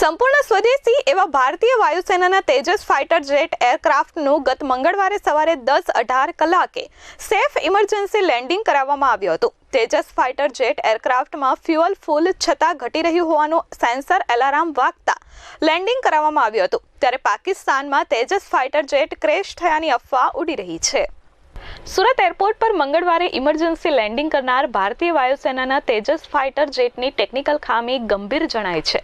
સંપૂર્ણ સ્વદેશી એવા ભારતીય વાયુસેનાના તેજસ ફાઇટર જેટ એરક્રાફ્ટનું ગત મંગળવારે સવારે દસ અઢાર કલાકે સેફ ઇમરજન્સી લેન્ડિંગ કરાવવામાં આવ્યું હતું. તેજસ ફાઇટર જેટ એરક્રાફ્ટમાં ફ્યુઅલ ફૂલ છતાં ઘટી રહ્યું હોવાનું સેન્સર એલાર્મ વાગતા લેન્ડિંગ કરાવવામાં આવ્યું હતું. ત્યારે પાકિસ્તાનમાં તેજસ ફાઇટર જેટ ક્રેશ થયાની અફવા ઉડી રહી છે. સુરત એરપોર્ટ પર મંગળવારે ઇમરજન્સી લેન્ડિંગ કરનાર ભારતીય વાયુસેનાના તેજસ ફાઇટર જેટની ટેકનિકલ ખામી ગંભીર જણાય છે.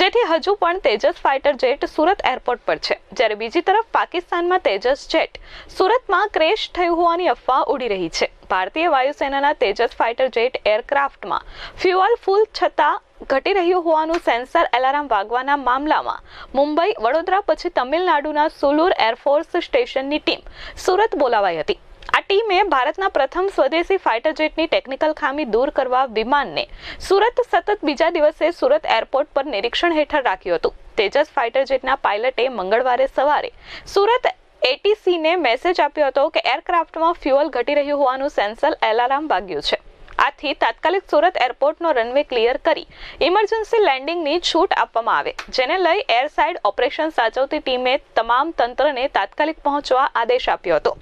જેથી હજુ પણ Tejas fighter jet Surat airport પર છે. જ્યારે બીજી તરફ પાકિસ્તાનમાં તેજસ જેટ સુરતમાં ક્રેશ થયું હોવાની અફવા ઉડી રહી છે. ભારતીય વાયુસેનાના તેજસ ફાઇટર જેટ એરક્રાફ્ટમાં ફ્યુઅલ ફૂલ છતાં ઘટી રહ્યું હોવાનું સેન્સર એલાર્મ વાગવાના મામલામાં મુંબઈ, વડોદરા પછી તમિલનાડુના સુલુર એરફોર્સ સ્ટેશનની ટીમ સુરત બોલાવાઈ હતી. આ ટીમે ભારતના પ્રથમ સ્વદેશી ફાઇટર જેટની ટેકનિકલ ખામી દૂર કરવા વિમાનને સુરત સતત બીજા દિવસે સુરત એરપોર્ટ પર નિરીક્ષણ હેઠળ રાખ્યું હતું. તેજસ ફાઇટર જેટના પાયલટે મંગળવારે સવારે સુરત એટીસીને મેસેજ આપ્યો હતો કે એરક્રાફ્ટમાં ફ્યુઅલ ઘટી રહ્યું હોવાનું સેન્સર એલાર્મ વાગ્યું છે. આથી તાત્કાલિક સુરત એરપોર્ટનો રનવે ક્લિયર કરી ઇમરજન્સી લેન્ડિંગની છૂટ આપવામાં આવે, જેને લઈ એર સાઇડ ઓપરેશન સાચવતી ટીમે તમામ તંત્રને તાત્કાલિક પહોંચવા આદેશ આપ્યો હતો.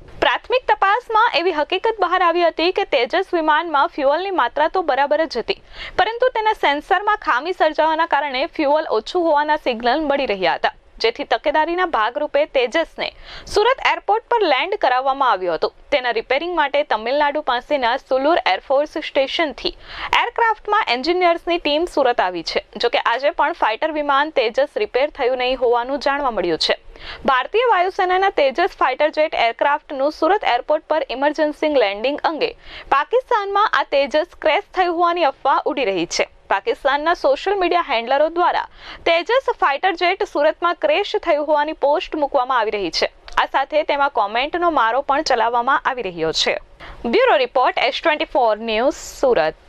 પ્રાથમિક તપાસમાં એવી હકીકત બહાર આવી હતી કે તેજસ વિમાનમાં ફ્યુઅલની માત્રા તો બરાબર જ હતી, પરંતુ તેના સેન્સરમાં ખામી સર્જાવાના કારણે ફ્યુઅલ ઓછું હોવાના સિગ્નલ મળી રહ્યા હતા. જેથી તકેદારીના ભાગરૂપે તેજસને સુરત એરપોર્ટ પર લેન્ડ કરાવવામાં આવ્યું હતું. તેના રિપેરિંગ માટે તમિલનાડુ પાસેના સુલુર એરફોર્સ સ્ટેશનથી એરક્રાફ્ટમાં એન્જિનિયર્સની ટીમ સુરત આવી છે, જોકે આજે પણ ફાઇટર વિમાન તેજસ રિપેર થયું નહીં હોવાનું જાણવા મળ્યું છે. ભારતીય વાયુસેનાના તેજસ ફાઇટર જેટ એરક્રાફ્ટનું સુરત એરપોર્ટ પર ઇમરજન્સી લેન્ડિંગ અંગે પાકિસ્તાનમાં આ તેજસ ક્રેશ થયું હોવાની અફવા ઉડી રહી છે. પાકિસ્તાનના સોશિયલ મીડિયા હેન્ડલરો દ્વારા તેજસ ફાઇટર જેટ સુરતમાં ક્રેશ થયું હોવાની પોસ્ટ મૂકવામાં આવી રહી છે. આ સાથે તેમાં કોમેન્ટનો મારો પણ ચલાવવામાં આવી રહ્યો છે. Bureau report S twenty four news Surat.